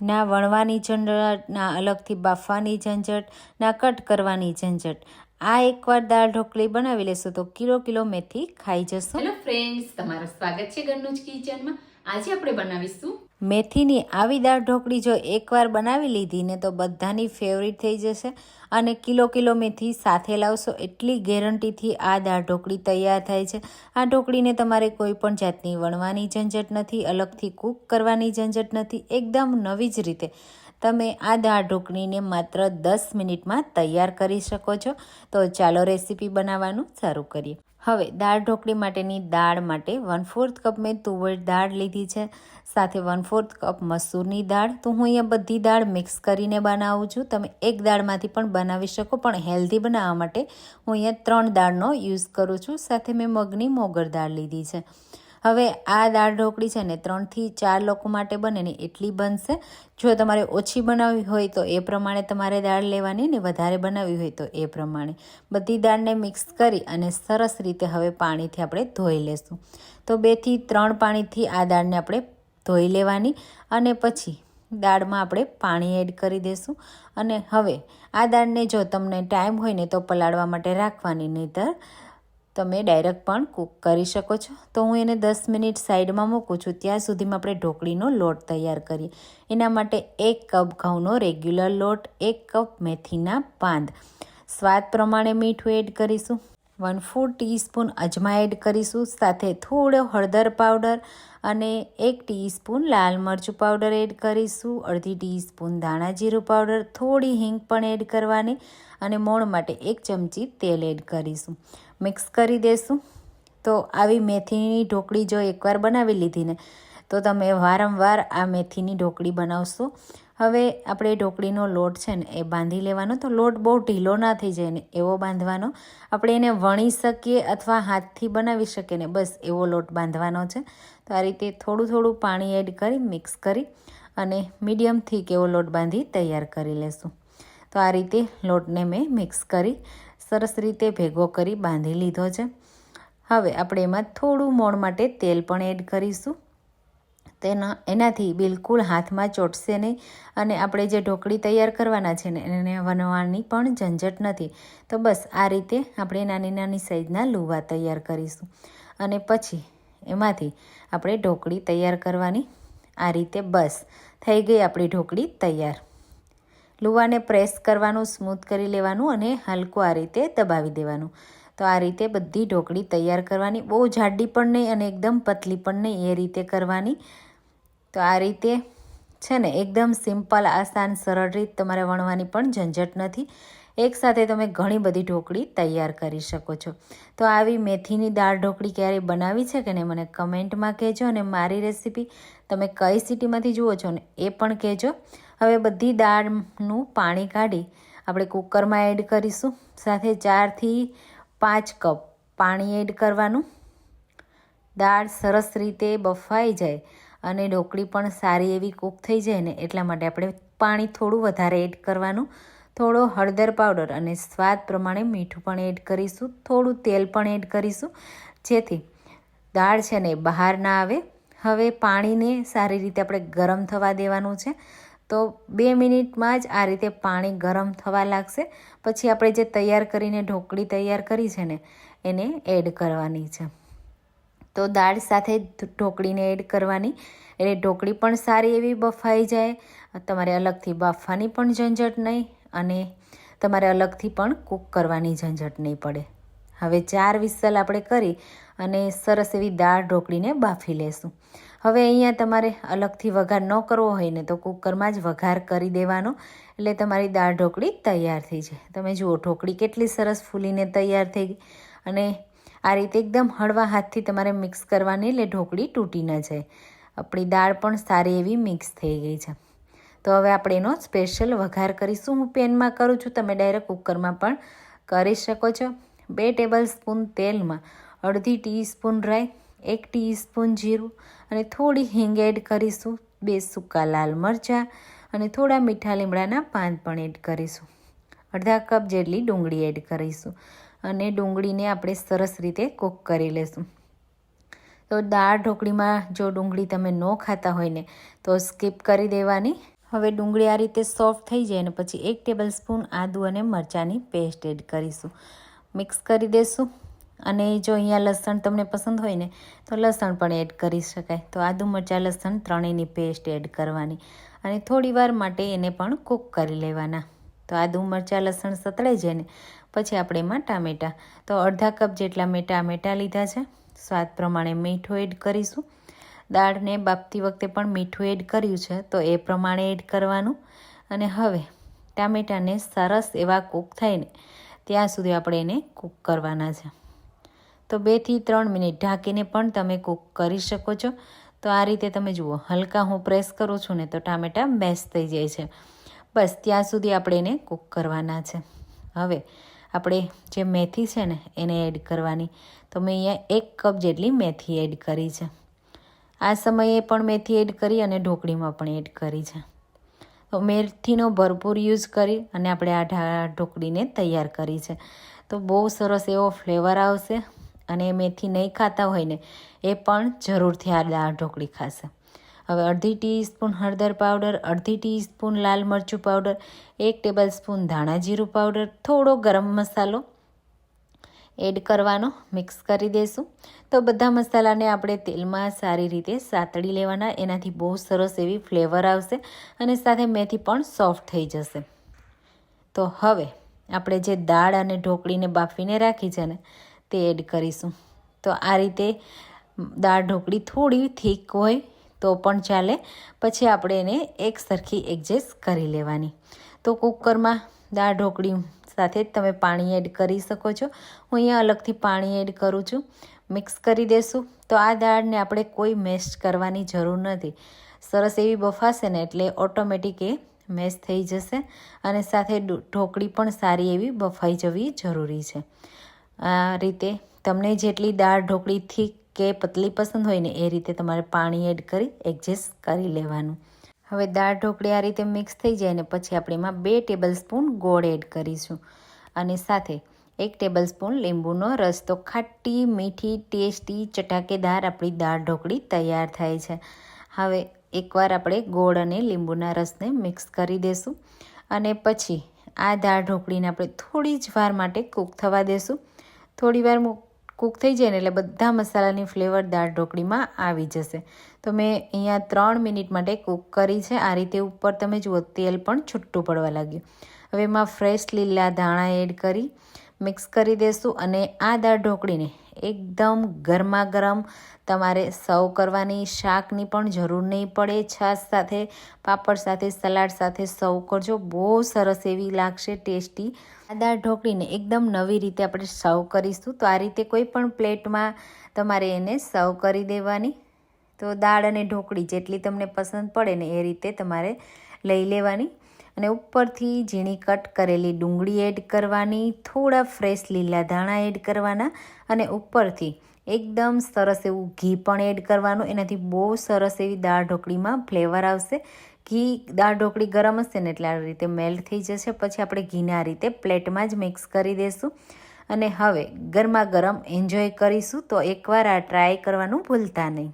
ના વણવાની ઝંઝટ, ના અલગથી બાફવાની ઝંઝટ, ના કટ કરવાની ઝંઝટ. આ એકવાર દાળ ઢોકળી બનાવી લેશો તો કિલો કિલો મેથી ખાઈ જશો. હેલો ફ્રેન્ડ્સ તમારું સ્વાગત છે ઘરનું જ કિચનમાં આજે આપણે બનાવીશું મેથીની આવી દાળ ઢોકળી જો એકવાર બનાવી લીધી ને તો બધાની ફેવરિટ થઈ જશે. અને કિલો કિલો મેથી સાથે લાવશો એટલી ગેરંટીથી આ દાળ ઢોકળી તૈયાર થાય છે. આ ઢોકળીને તમારે કોઈ પણ જાતની વણવાની ઝંઝટ નથી, અલગથી કૂક કરવાની ઝંઝટ નથી, એકદમ નવી જ રીતે. તમે આ દાળ ઢોકળીને માત્ર દસ મિનિટમાં તૈયાર કરી શકો છો. તો ચાલો રેસીપી બનાવવાનું શરૂ કરીએ. હવે દાળ ઢોકળી માટેની દાળ માટે વન ફોર્થ કપ મેં તુવેર દાળ લીધી છે. સાથે વન ફોર્થ કપ મસૂરની દાળ. તો હું અહીંયા બધી દાળ મિક્સ કરીને બનાવું છું. તમે એક દાળમાંથી પણ બનાવી શકો, પણ હેલ્ધી બનાવવા માટે હું અહીંયા ત્રણ દાળનો યુઝ કરું છું. સાથે મેં મગની મોગર દાળ લીધી છે. હવે આ દાળ ઢોકળી છે ને ત્રણથી ચાર લોકો માટે બને ને એટલી બનશે. જો તમારે ઓછી બનાવવી હોય તો એ પ્રમાણે તમારે દાળ લેવાની ને વધારે બનાવવી હોય તો એ પ્રમાણે. બધી દાળને મિક્સ કરી અને સરસ રીતે હવે પાણીથી આપણે ધોઈ લેશું. તો બેથી ત્રણ પાણીથી આ દાળને આપણે ધોઈ લેવાની અને પછી દાળમાં આપણે પાણી એડ કરી દઈશું અને હવે આ દાળને જો તમને ટાઈમ હોય ને તો પલાળવા માટે રાખવાની નહીંતર તમે ડાયરેક્ટ પણ કૂક કરી શકો છો. તો હું એને દસ મિનિટ સાઈડમાં મૂકું છું. ત્યાં સુધીમાં આપણે ઢોકળીનો લોટ તૈયાર કરીએ. એના માટે એક કપ ઘઉંનો રેગ્યુલર લોટ, એક કપ મેથીના પાંદ. સ્વાદ પ્રમાણે મીઠું એડ કરીશું. વન ફોર ટીસ્પૂન અજમા એડ કરીશું. સાથે થોડો હળદર પાવડર અને એક ટીસ્પૂન લાલ મરચું પાવડર એડ કરીશું. અડધી ટીસ્પૂન ધાણા જીરું પાવડર થોડી હિંગ પણ એડ કરવાની અને મોણ માટે એક ચમચી તેલ એડ કરીશું. મિક્સ કરી દેશું. તો આવી મેથીની ઢોકળી જો એકવાર બનાવી લીધી ને, તો તમે વારંવાર આ મેથીની ઢોકળી બનાવશો. હવે આપણે ઢોકળીનો લોટ છે ને, એ બાંધી લેવાનો. તો લોટ બહુ ઢીલો ના થઈ જાય ને, એવો બાંધવાનો. આપણે એને વણી શકીએ અથવા હાથથી બનાવી શકીએ ને, બસ એવો લોટ બાંધવાનો છે. તો આ રીતે થોડું થોડું પાણી એડ કરી, મિક્સ કરી અને મીડિયમ થીક એવો લોટ બાંધી તૈયાર કરી લેશું. તો આ રીતે લોટને મેં મિક્સ કરી સરસ રીતે ભેગો કરી બાંધી લીધો છે. હવે આપણે એમાં થોડું મોણ માટે તેલ પણ એડ કરીશું. તેના, એનાથી બિલકુલ હાથમાં ચોટશે નહીં અને આપણે જે ઢોકળી તૈયાર કરવાના છે ને, એને વનવાની પણ ઝંઝટ નથી. તો બસ આ રીતે આપણે નાની નાની સાઈઝના લુવા તૈયાર કરીશું. અને પછી એમાંથી આપણે ઢોકળી તૈયાર કરવાની આ રીતે બસ થઈ ગઈ આપણી ઢોકળી તૈયાર. લુવાને પ્રેસ કરવાનું, સ્મૂથ કરી લેવાનું અને હલકું આ રીતે દબાવી દેવાનું. તો આ રીતે બધી ઢોકળી તૈયાર કરવાની. બહુ જાડી પણ નહીં અને એકદમ પતલી પણ નહીં એ રીતે કરવાની. તો આ રીતે છે ને, એકદમ સિમ્પલ, આસાન, સરળ રીત તમારે વણવાની પણ ઝંઝટ નથી. એકસાથે તમે ઘણી બધી ઢોકળી તૈયાર કરી શકો છો. તો આવી મેથીની દાળ ઢોકળી ક્યારેય બનાવી છે કે નહીં, મને કમેન્ટમાં કહેજો અને મારી રેસીપી તમે કઈ સિટીમાંથી જુઓ છો ને એ પણ કહેજો. હવે બધી દાળનું પાણી કાઢી આપણે કુકરમાં એડ કરીશું. સાથે ચારથી પાંચ કપ પાણી એડ કરવાનું. દાળ સરસ રીતે બફાઈ જાય અને ઢોકળી પણ સારી એવી કૂક થઈ જાય ને એટલા માટે આપણે પાણી થોડું વધારે એડ કરવાનું. થોડો હળદર પાવડર અને સ્વાદ પ્રમાણે મીઠું પણ એડ કરીશું. થોડું તેલ પણ એડ કરીશું. જેથી દાળ છે ને બહાર ના આવે. હવે પાણીને સારી રીતે આપણે ગરમ થવા દેવાનું છે. તો બે મિનિટમાં જ આ રીતે પાણી ગરમ થવા લાગશે. પછી આપણે જે તૈયાર કરીને ઢોકળી તૈયાર કરી છે ને, એને એડ કરવાની છે. તો દાળ સાથે ઢોકળીને એડ કરવાની. એટલે ઢોકળી પણ સારી એવી બફાઈ જાય. તમારે અલગથી બાફવાની પણ ઝંઝટ નહીં અને તમારે અલગથી પણ કૂક કરવાની ઝંઝટ નહીં પડે. હવે ચાર વિસલ આપણે કરી અને સરસ એવી દાળ ઢોકળીને બાફી લેશું. હવે અહીંયા તમારે અલગથી વઘાર ન કરવો હોય ને તો કુકરમાં જ વઘાર કરી દેવાનો. એટલે તમારી દાળ ઢોકળી તૈયાર થઈ જાય. તમે જુઓ, ઢોકળી કેટલી સરસ ફૂલીને તૈયાર થઈ ગઈ. અને આ રીતે એકદમ હળવા હાથથી તમારે મિક્સ કરવાની એટલે ઢોકળી તૂટી ન જાય. આપણી દાળ પણ સારી એવી મિક્સ થઈ ગઈ છે. તો હવે આપણે એનો સ્પેશિયલ વઘાર કરીશું. હું પેનમાં કરું છું. તમે ડાયરેક્ટ કુકરમાં પણ કરી શકો છો. બે ટેબલ સ્પૂન તેલમાં અડધી ટીસ્પૂન રાઈ, એક ટીસ્પૂન જીરું અને થોડી હિંગ એડ કરીશું. બે સૂકા લાલ મરચાં અને થોડા મીઠા લીમડાના પાન પણ એડ કરીશું. અડધા કપ જેટલી ડુંગળી એડ કરીશું અને ડુંગળીને આપણે સરસ રીતે કૂક કરી લેશું. તો દાળ ઢોકળીમાં જો ડુંગળી તમે ન ખાતા હોય ને તો સ્કીપ કરી દેવાની. હવે ડુંગળી આ રીતે સોફ્ટ થઈ જાય ને પછી એક ટેબલ સ્પૂન આદુ અને મરચાંની પેસ્ટ એડ કરીશું. મિક્સ કરી દઈશું અને જો અહીંયા લસણ તમને પસંદ હોય ને, તો લસણ પણ એડ કરી શકાય. તો આદુ મરચાં, લસણ ત્રણેયની પેસ્ટ એડ કરવાની. અને થોડીવાર માટે એને પણ કૂક કરી લેવાના. તો આદુ મરચાં, લસણ સતળાઈ જાય ને, પછી આપણે એમાં ટામેટાં. તો અડધા કપ જેટલા મેં ટામેટાં લીધા છે. સ્વાદ પ્રમાણે મીઠું એડ કરીશું. દાળને બાફતી વખતે પણ મીઠું એડ કર્યું છે, તો એ પ્રમાણે એડ કરવાનું. અને હવે ટામેટાને સરસ એવા કૂક થાય ને ત્યાં સુધી આપણે એને કૂક કરવાના છે. તો બેથી ત્રણ મિનિટ ઢાંકીને પણ તમે કૂક કરી શકો છો. તો આ રીતે તમે જુઓ, હલકા હું પ્રેસ કરું છું ને તો ટામેટાં મેશ થઈ જાય છે. બસ ત્યાં સુધી આપણે એને કૂક કરવાના છે. હવે આપણે જે મેથી છે ને એને એડ કરવાની. તો મેં અહીંયા એક કપ જેટલી મેથી એડ કરી છે. આ સમયે પણ મેથી એડ કરી અને ઢોકળીમાં પણ એડ કરી છે. તો મેથીનો ભરપૂર યુઝ કરી અને આપણે આ ઢોકળીને તૈયાર કરી છે. તો બહુ સરસ એવો ફ્લેવર આવશે અને મેથી નહીં ખાતા હોય ને, એ પણ જરૂરથી આ દાળ ઢોકળી ખાશે. હવે અડધી ટીસ્પૂન હળદર પાવડર, અડધી ટીસ્પૂન લાલ મરચું પાવડર, એક ટેબલ સ્પૂન ધાણા જીરું પાવડર, થોડો ગરમ મસાલો એડ કરવાનો, મિક્સ કરી દઈશું તો બધા મસાલાને આપણે તેલમાં સારી રીતે સાતળી લેવાના. એનાથી બહુ સરસ એવી ફ્લેવર આવશે અને સાથે મેથી પણ સોફ્ટ થઈ જશે. તો હવે આપણે જે દાળ અને ઢોકળીને બાફીને રાખી છે ને, તે એડ કરીશું. તો આ રીતે દાળ ઢોકળી થોડી થીક હોય તો પણ ચાલે. પછી આપણે એને એક સરખી એડજસ્ટ કરી લેવાની. તો કુકરમાં દાળ ઢોકળી સાથે જ તમે પાણી એડ કરી શકો છો. હું અહીંયા અલગથી પાણી એડ કરું છું. મિક્સ કરી દેશું. તો આ દાળને આપણે કોઈ મેશ કરવાની જરૂર નથી. સરસ એવી બફાશે ને એટલે ઓટોમેટિક એ મેશ થઈ જશે અને સાથે ઢોકળી પણ સારી એવી બફાઈ જવી જરૂરી છે. આ રીતે તમને જેટલી દાળ ઢોકળી થીક કે પતલી પસંદ હોય ને એ રીતે તમારે પાણી એડ કરી એડજસ્ટ કરી લેવાનું. હવે દાળ ઢોકળી આ રીતે મિક્સ થઈ જાય ને પછી આપણે એમાં બે ટેબલ સ્પૂન ગોળ એડ કરીશું. અને સાથે એક ટેબલ સ્પૂન લીંબુનો રસ. તો ખાટી મીઠી ટેસ્ટી ચટાકેદાર આપણી દાળ ઢોકળી તૈયાર થાય છે. હવે એકવાર આપણે ગોળ અને લીંબુના રસને મિક્સ કરી દઈશું અને પછી આ દાળ ઢોકળીને આપણે થોડી જ વાર માટે કૂક થવા દેશું. થોડી વાર કૂક થઈ જાય ને એટલે બધા મસાલાની ફ્લેવર દાળ ઢોકળીમાં આવી જશે. તો મેં અહીંયા ત્રણ મિનિટ માટે કૂક કરી છે. આ રીતે ઉપર તમે જુઓ, તેલ પણ છૂટું પડવા લાગ્યું. હવે એમાં ફ્રેશ લીલા ધાણા એડ કરી મિક્સ કરી દઈશું અને આ દાળ ઢોકળીને એકદમ ગરમા ગરમ તમારે સર્વ કરવાની શાકની પણ જરૂર નહીં પડે. છાશ સાથે, પાપડ સાથે, સલાડ સાથે સર્વ કરજો. બહુ સરસ એવી લાગશે ટેસ્ટી. આ દાળ ઢોકળીને એકદમ નવી રીતે આપણે સર્વ કરીશું. તો આ રીતે કોઈ પણ પ્લેટમાં તમારે એને સર્વ કરી દેવાની. તો દાળ અને ઢોકળી જેટલી તમને પસંદ પડે ને એ રીતે તમારે લઈ લેવાની. અને ઉપરથી ઝીણી કટ કરેલી ડુંગળી એડ કરવાની, થોડા ફ્રેશ લીલા ધાણા એડ કરવાના અને ઉપરથી એકદમ સરસ એવું ઘી પણ એડ કરવાનું. એનાથી બહુ સરસ એવી દાળ ઢોકળીમાં ફ્લેવર આવશે. ઘી, દાળ ઢોકળી ગરમ હશે ને એટલે આ રીતે મેલ્ટ થઈ જશે. પછી આપણે ઘીને રીતે પ્લેટમાં જ મિક્સ કરી દઈશું અને હવે ગરમા ગરમ એન્જોય કરીશું. તો એકવાર આ ટ્રાય કરવાનું ભૂલતા નહીં.